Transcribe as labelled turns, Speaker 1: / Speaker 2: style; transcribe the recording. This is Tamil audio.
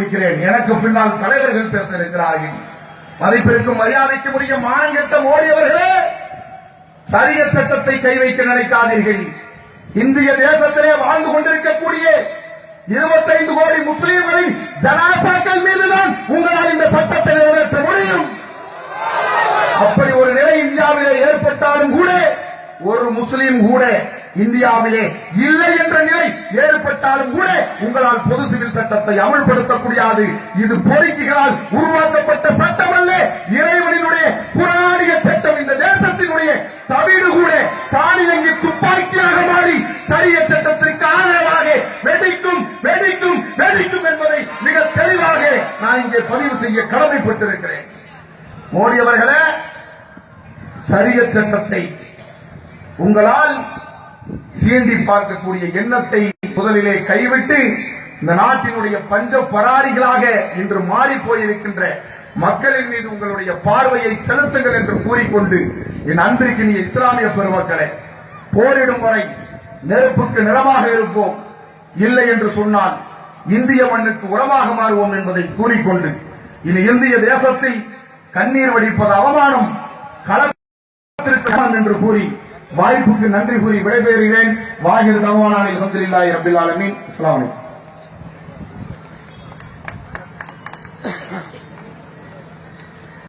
Speaker 1: முடிக்கிறேன் எனக்கு பின்னால் தலைவர்கள் பேச இருக்கிறார்கள் மதிப்பிற்கும் மரியாதைக்கும் உரிய மானங்கட்ட மோடி அவர்களே சரிய சட்டத்தை கை வைக்க நினைக்காதீர்கள். இந்திய தேசத்திலே வாழ்ந்து கொண்டிருக்கக்கூடிய இருபத்தைந்து கோடி முஸ்லீம்களின் ஜனாசாக்கள் மீதுதான் உங்களால் இந்த சட்டத்தை நிறைவேற்ற முடியும். அப்படி ஒரு நிலை இந்தியாவிலே ஏற்பட்டாலும் கூட ஒரு முஸ்லீம் கூட இந்தியாவிலே இல்லை என்ற நிலை ஏற்பட்டாலும் கூட உங்களால் பொது சிவில் சட்டத்தை அமல்படுத்த முடியாது இது பொறிக்கைகளால் உருவாக்கப்பட்ட சட்டம் அல்ல இறைவனினுடைய புராணிய சட்டம் இந்த தேசத்தினுடைய தமிழ் கூட தானியங்கி துப்பாக்கியாக மாறி சரிய சட்டத்திற்கு ஆதரவாக வெடிக்கும் வெடிக்கும் வெடிக்கும் என்பதை மிக தெளிவாக நான் இங்கே பதிவு செய்ய கடமைப்பட்டிருக்கிறேன். மோடி அவர்களே சரிய சட்டத்தை உங்களால் சீண்டி பார்க்கக்கூடிய எண்ணத்தை முதலிலே கைவிட்டு இந்த நாட்டினுடைய பஞ்ச பராரிகளாக இன்று மாறி போயிருக்கின்ற மக்களின் மீது உங்களுடைய பார்வையை செலுத்துங்கள் என்று கூறிக்கொண்டு என் அன்பிற்கினிய இஸ்லாமிய பெருமக்களை போரிடும் வரை நெருப்புக்கு நிறமாக இருப்போம். இல்லை என்று சொன்னால் இந்திய மண்ணுக்கு உரமாக மாறுவோம் என்பதை கூறிக்கொண்டு இனி இந்திய தேசத்தை கண்ணீர் வடிப்பது அவமானம். களத்திற்கு என்று கூறி வாய்ப்புக்கு நன்றி கூறி விடைபெறுகிறேன். வாகிர் தவானானி அலமதுல்லாஹி ரபில் ஆலமின். அஸ்லாம் வலைக்கம்